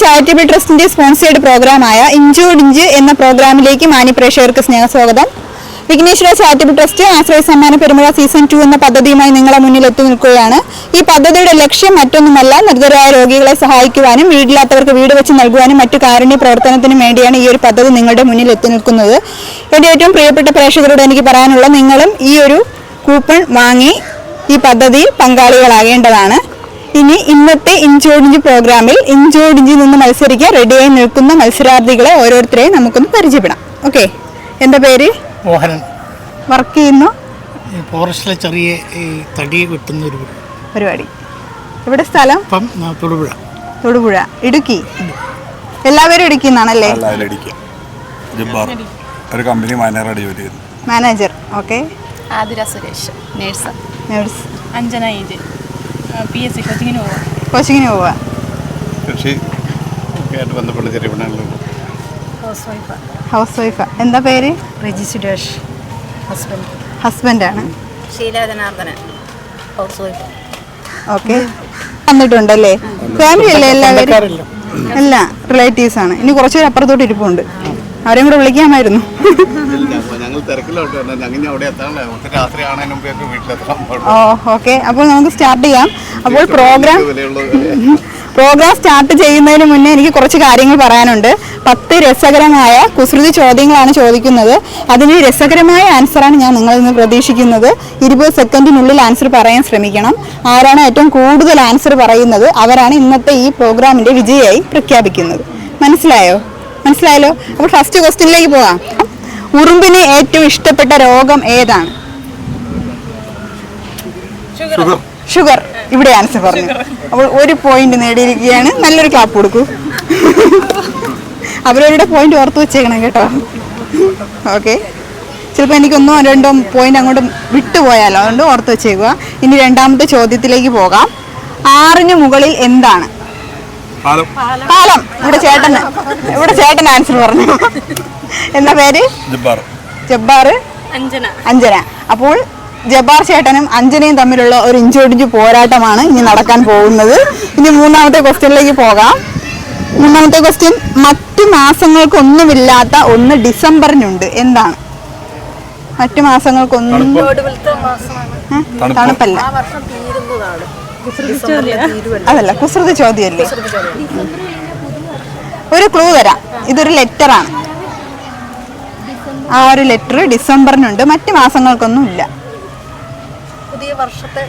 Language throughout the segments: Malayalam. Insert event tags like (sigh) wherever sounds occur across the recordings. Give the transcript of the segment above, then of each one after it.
ചാരിറ്റബിൾ ട്രസ്റ്റിന്റെ സ്പോൺസേഡ് പ്രോഗ്രാമായ ഇഞ്ചോടിഞ്ച് എന്ന പ്രോഗ്രാമിലേക്ക് മാന്യപ്രേക്ഷകർക്ക് സ്നേഹസ്വാഗതം. വിഘ്നേശ്വര ചാരിറ്റബിൾ ട്രസ്റ്റ് ആശ്രയ സമ്മാന പെരുമഴ സീസൺ ടു എന്ന പദ്ധതിയുമായി നിങ്ങളെ മുന്നിൽ എത്തി നിൽക്കുകയാണ്. ഈ പദ്ധതിയുടെ ലക്ഷ്യം മറ്റൊന്നുമല്ല നിർദ്ധരായ രോഗികളെ സഹായിക്കുവാനും വീടില്ലാത്തവർക്ക് വീട് വെച്ച് നൽകുവാനും മറ്റു കാരുണ്യ പ്രവർത്തനത്തിനും വേണ്ടിയാണ് ഈ ഒരു പദ്ധതി നിങ്ങളുടെ മുന്നിൽ എത്തി നിൽക്കുന്നത്. എന്റെ ഏറ്റവും പ്രിയപ്പെട്ട പ്രേക്ഷകരോട് എനിക്ക് പറയാനുള്ള നിങ്ങളും ഈ ഒരു കൂപ്പൺ വാങ്ങി ഈ പദ്ധതിയിൽ പങ്കാളികളാകേണ്ടതാണ്. ഇനി ഇന്നത്തെ ഇഞ്ചോടിഞ്ച് പ്രോഗ്രാമിൽ ഇഞ്ചോടിഞ്ചിൽ നിന്ന് മത്സരിക്കാൻ റെഡിയായി നിൽക്കുന്ന മത്സരാർത്ഥികളെ ഓരോരുത്തരെയും നമുക്കൊന്ന് പരിചയപ്പെടാം. ഓക്കെ എന്താ പേര്? മോഹനൻ. വർക്ക് ചെയ്യുന്നു? ഫോറസ്റ്റിലെ ചെറിയ ഈ തടി വെട്ടുന്ന ഒരു പരിപാടി. ഇവിടെ സ്ഥലം? ഇപ്പം ആ, തൊടുപുഴ. തൊടുപുഴ. ഇടുക്കി. എല്ലാവരും ഇടുക്കി എന്നാണല്ലേ അടിക്കുക ജബ്ബാർ ഒരു കമ്പനി മാനേജറായിട്ട് ജോലി manager okay Athira Suresh. Nurse. Nurse. Anjana age P S C കോച്ചിങ്ങിന് പോവാം. കോച്ചിങ്ങിന് കൃഷി ഒക്കെ ആയിട്ട് ബന്ധപ്പെട്ട ചെറിയ പണികളുണ്ട് ഹൗസ് വൈഫ് ഹൗസ് വൈഫ് എന്താ പേര്? റെജി സുരേഷ് ഹസ്ബൻഡ് ഹസ്ബൻഡാണ് ഹൗസ് വൈഫ് ഓക്കെ വന്നിട്ടുണ്ടല്ലേ? ഫാമിലി അല്ലേ എല്ലാവരും? അല്ല റിലേറ്റീവ്സ് ആണ്. ഇനി കുറച്ചുപേർ അപ്പുറത്തോട്ട് ഇരിപ്പുണ്ട്. അവരെയും കൂടെ വിളിക്കാമായിരുന്നു. തിരക്കിലോട്ട് വന്നത് ഞങ്ങൾ അവിടെ എത്താനുള്ള ഒത്തിരി രാത്രി ആണതിന് മുമ്പേ വീട്ടിലെത്താൻ ഓ ഓക്കെ. അപ്പോൾ നമുക്ക് സ്റ്റാർട്ട് ചെയ്യാം. അപ്പോൾ പ്രോഗ്രാം (laughs) പ്രോഗ്രാം സ്റ്റാർട്ട് ചെയ്യുന്നതിന് മുന്നേ എനിക്ക് കുറച്ച് കാര്യങ്ങൾ പറയാനുണ്ട്. പത്ത് രസകരമായ കുസൃതി ചോദ്യങ്ങളാണ് ചോദിക്കുന്നത്. അതിന് രസകരമായ ആൻസറാണ് ഞാൻ നിങ്ങളിൽ നിന്ന് പ്രതീക്ഷിക്കുന്നത്. ഇരുപത് സെക്കൻഡിനുള്ളിൽ ആൻസർ പറയാൻ ശ്രമിക്കണം. ആരാണ് ഏറ്റവും കൂടുതൽ ആൻസർ പറയുന്നത്? അവരാണ് ഇന്നത്തെ ഈ പ്രോഗ്രാമിന്റെ വിജയിയായി പ്രഖ്യാപിക്കുന്നത്. മനസ്സിലായോ? മനസ്സിലായല്ലോ? അപ്പോൾ ഫസ്റ്റ് ക്വസ്റ്റ്യനിലേക്ക് പോകാം ഉറുമ്പിന് ഏറ്റവും ഇഷ്ടപ്പെട്ട രോഗം ഏതാണ്? ഷുഗർ ഇവിടെ ആൻസർ പറഞ്ഞു അപ്പോൾ ഒരു പോയിന്റ് നേടിയിരിക്കുകയാണ്. നല്ലൊരു ക്ലാപ്പ് കൊടുക്കൂ. അവരവരുടെ പോയിന്റ് ഓർത്ത് വെച്ചേക്കണം കേട്ടോ. ഓക്കെ ചിലപ്പോൾ എനിക്കൊന്നോ രണ്ടോ പോയിന്റ് അങ്ങോട്ട് വിട്ടുപോയാലോ അതുകൊണ്ട് ഓർത്ത് വെച്ചേക്കുക. ഇനി രണ്ടാമത്തെ ചോദ്യത്തിലേക്ക് പോകാം. ആറിന് മുകളിൽ എന്താണ്? പാലം. പാലം. ഇവിടെ ചേട്ടൻ ഇവിടെ ചേട്ടൻ ആൻസർ പറഞ്ഞു. എന്താ പേര്? ജബ്ബാർ. ജബ്ബാർ. അഞ്ജന. അഞ്ജന. അപ്പോൾ ജബ്ബാർ ചേട്ടനും അഞ്ജനയും തമ്മിലുള്ള ഒരു ഇഞ്ചോടിഞ്ച് പോരാട്ടമാണ് ഇനി നടക്കാൻ പോകുന്നത്. ഇനി മൂന്നാമത്തെ ക്വസ്റ്റ്യനിലേക്ക് പോകാം. മൂന്നാമത്തെ ക്വസ്റ്റ്യൻ മറ്റു മാസങ്ങൾക്കൊന്നുമില്ലാത്ത ഒന്ന് ഡിസംബറിനുണ്ട്. എന്താണ്? മറ്റു മാസങ്ങൾക്കൊന്നും? തണുപ്പല്ല. ആ വർഷം തീരുന്നതാണ്. തീരുവല്ല. അതല്ല കുസൃതി ചോദ്യമല്ലേ? ഒരു ക്ലൂ തരാം. ഇതൊരു ലെറ്റർ ആണ് ആ ഒരു ലെറ്റർ ഡിസംബറിനുണ്ട്. മറ്റു മാസങ്ങൾക്കൊന്നും ഇല്ല പുതിയ വർഷത്തെ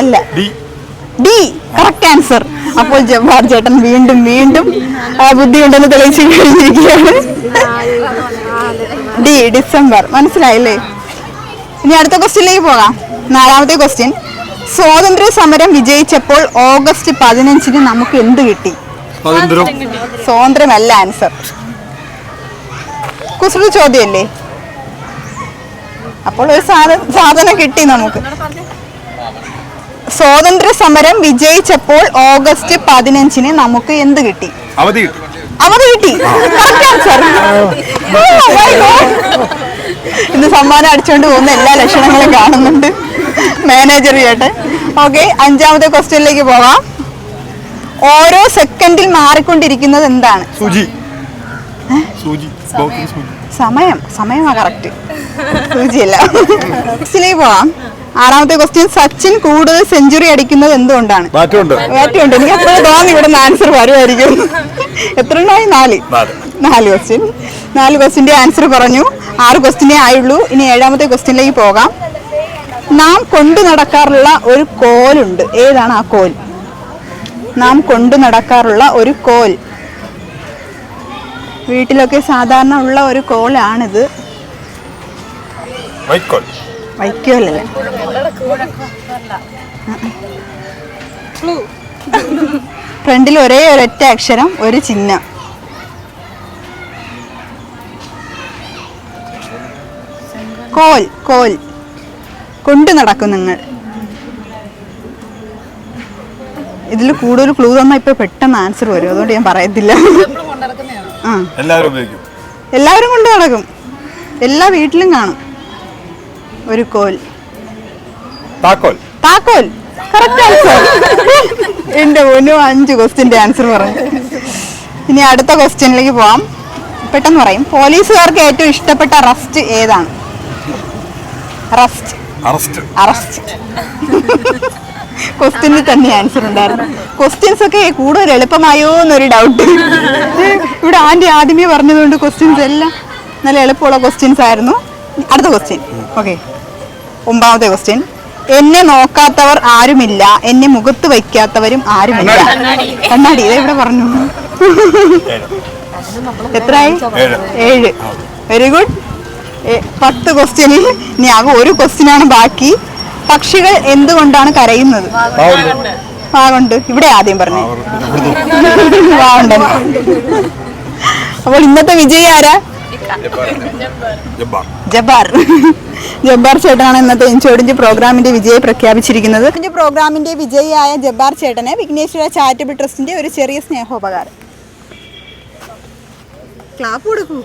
അല്ല. ഡി. ഡി. കറക്റ്റ് ആൻസർ അപ്പോൾ ജബ്ബാർ ചേട്ടൻ വീണ്ടും വീണ്ടും ആ ബുദ്ധി ഉണ്ടെന്ന് തെളിയിച്ചു കഴിഞ്ഞിരിക്കുകയാണ്. D December. മനസ്സിലായില്ലേ? ഇനി അടുത്ത ക്വസ്റ്റ്യനിലേക്ക് പോകാം. നാലാമത്തെ ക്വസ്റ്റ്യൻ സ്വാതന്ത്ര്യ സമരം വിജയിച്ചപ്പോൾ ഓഗസ്റ്റ് പതിനഞ്ചിന് നമുക്ക് എന്ത് കിട്ടി? സ്വാതന്ത്ര്യമല്ല ആൻസർ കുസൃതി ചോദ്യല്ലേ? അപ്പോൾ ഒരു സാധ- സാധനം കിട്ടി നമുക്ക്. സ്വാതന്ത്ര്യ സമരം വിജയിച്ചപ്പോൾ ഓഗസ്റ്റ് പതിനഞ്ചിന് നമുക്ക് എന്ത് കിട്ടി? അവധി കിട്ടും. അവധി കിട്ടി. Oh ഇന്ന് സമ്മാനം അടിച്ചുകൊണ്ട് പോകുന്ന എല്ലാ ലക്ഷണങ്ങളും കാണുന്നുണ്ട്. മാനേജർ ചേട്ടൻ ഓക്കെ അഞ്ചാമത്തെ ക്വസ്റ്റ്യനിലേക്ക് പോവാം ഓരോ സെക്കൻഡിൽ മാറിക്കൊണ്ടിരിക്കുന്നത് എന്താണ്? സൂചി. സൂചി. സമയം. സമയമാ കറക്റ്റ് സൂചിയല്ല. നെക്സ്റ്റിലേക്ക് പോവാം. ആറാമത്തെ ക്വസ്റ്റ്യൻ സച്ചിൻ കൂടുതൽ സെഞ്ചുറി അടിക്കുന്നത് എന്തുകൊണ്ടാണ്? മാറ്റമുണ്ട്. എനിക്ക് എപ്പോഴും തോന്നി ഇവിടെ ആൻസർ വരുമായിരിക്കും. എത്ര ഉണ്ടായി? നാല്. നാല്. നാല് ക്വസ്റ്റ്യൻ നാല് ക്വസ്റ്റ്യന്റെ ആൻസർ പറഞ്ഞു. ആറ് ക്വസ്റ്റ്യനേ ആയുള്ളൂ. ഇനി ഏഴാമത്തെ ക്വസ്റ്റ്യനിലേക്ക് പോകാം. നാം കൊണ്ടു നടക്കാറുള്ള ഒരു കോലുണ്ട്. ഏതാണ് ആ കോൽ? നാം കൊണ്ടു നടക്കാറുള്ള ഒരു കോൽ. വീട്ടിലൊക്കെ സാധാരണ ഉള്ള ഒരു കോലാണിത് വൈക്കോൽ. വൈക്കോലല്ല ഫ്രണ്ടിൽ ഒരേ ഒരൊറ്റ അക്ഷരം ഒരു ചിഹ്നം. കോൽ കോൽ. കൊണ്ടു നടക്കും നിങ്ങൾ. ഇതിൽ കൂടുതൽ ക്ലൂ തന്നാൽ ഇപ്പൊ പെട്ടെന്ന് ആൻസർ വരും. അതുകൊണ്ട് ഞാൻ പറയത്തില്ല. എല്ലാവരും ഉപയോഗിക്കും. എല്ലാവരും കൊണ്ട് നടക്കും. എല്ലാ വീട്ടിലും കാണും. ഒരു കോൽ. താക്കോൽ. താക്കോൽ. കറക്റ്റ് ആൻസർ എന്റെ പൊന്നു അഞ്ച് ക്വസ്റ്റിന്റെ ആൻസർ പറഞ്ഞു. ഇനി അടുത്ത ക്വസ്റ്റ്യനിലേക്ക് പോവാം. പെട്ടെന്ന് പറയും. പോലീസുകാർക്ക് ഏറ്റവും ഇഷ്ടപ്പെട്ട അറസ്റ്റ് ഏതാണ്? അറസ്റ്റ് അറസ്റ്റ് അറസ്റ്റ് ക്വസ്റ്റ്യനിൽ തന്നെ ആൻസർ ഉണ്ടായിരുന്നു. ക്വസ്റ്റ്യൻസ് ഒക്കെ കൂടുതൽ എളുപ്പമായോ എന്നൊരു ഡൗട്ട് ഇവിടെ ആന്റി ആദ്യമേ പറഞ്ഞതുകൊണ്ട് ക്വസ്റ്റ്യൻസ് എല്ലാം നല്ല എളുപ്പമുള്ള ക്വസ്റ്റ്യൻസ് ആയിരുന്നു. അടുത്ത ക്വസ്റ്റ്യൻ ഓക്കെ ഒമ്പതാമത്തെ ക്വസ്റ്റ്യൻ എന്നെ നോക്കാത്തവർ ആരുമില്ല. എന്നെ മുഖത്ത് വയ്ക്കാത്തവരും ആരുമില്ല. കണ്ണാടി. ഇതാ ഇവിടെ പറഞ്ഞു. എത്രയായി ഏഴ്. വെരി ഗുഡ് പത്ത് ക്വസ്റ്റ്യനിൽ ഇനി ആകെ ഒരു ക്വസ്റ്റ്യനാണ് ബാക്കി. പക്ഷികൾ എന്തുകൊണ്ടാണ് കരയുന്നത്? വാഗുണ്ട്. ഇവിടെ ആദ്യം പറഞ്ഞു. വാഗുണ്ടെന്ന് അപ്പോൾ ഇന്നത്തെ വിജയി ആരാ? ജബാർ ജബ്ബാർ. ചേട്ടനാണ് ഇന്നത്തെ ഇൻചോടിഞ്ച് പ്രോഗ്രാമിന്റെ വിജയി പ്രഖ്യാപിച്ചിരിക്കുന്നത്. പ്രോഗ്രാമിന്റെ വിജയിയായ ജബ്ബാർ ചേട്ടനെ വിഘ്നേശ്വര ചാരിറ്റബിൾ ട്രസ്റ്റിന്റെ ഒരു ചെറിയ സ്നേഹോപകാരം. ക്ലാപ്പ് കൊടുക്കൂ.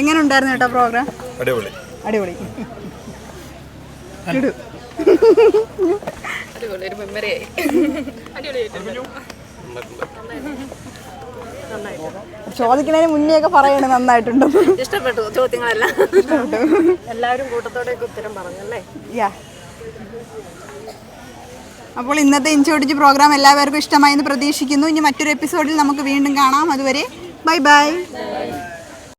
എങ്ങനെ ഉണ്ടായിരുന്നു കേട്ടോ പ്രോഗ്രാം? അടിപൊളി. അടിപൊളി. ഇടൂ. ചോദിക്കുന്നതിന് മുന്നേ ഒക്കെ പറയണേ നന്നായിട്ടുണ്ട്. ഇഷ്ടപ്പെട്ടു ചോദ്യങ്ങളെല്ലാം. എല്ലാവരും കൂട്ടത്തോടെ ഉത്തരം പറഞ്ഞല്ലേ? യാ. അപ്പോൾ ഇന്നത്തെ ഇൻചോടിച്ച് പ്രോഗ്രാം എല്ലാവർക്കും ഇഷ്ടമായി എന്ന് പ്രതീക്ഷിക്കുന്നു. ഇനി മറ്റൊരു എപ്പിസോഡിൽ നമുക്ക് വീണ്ടും കാണാം. അതുവരെ ബൈ ബൈ.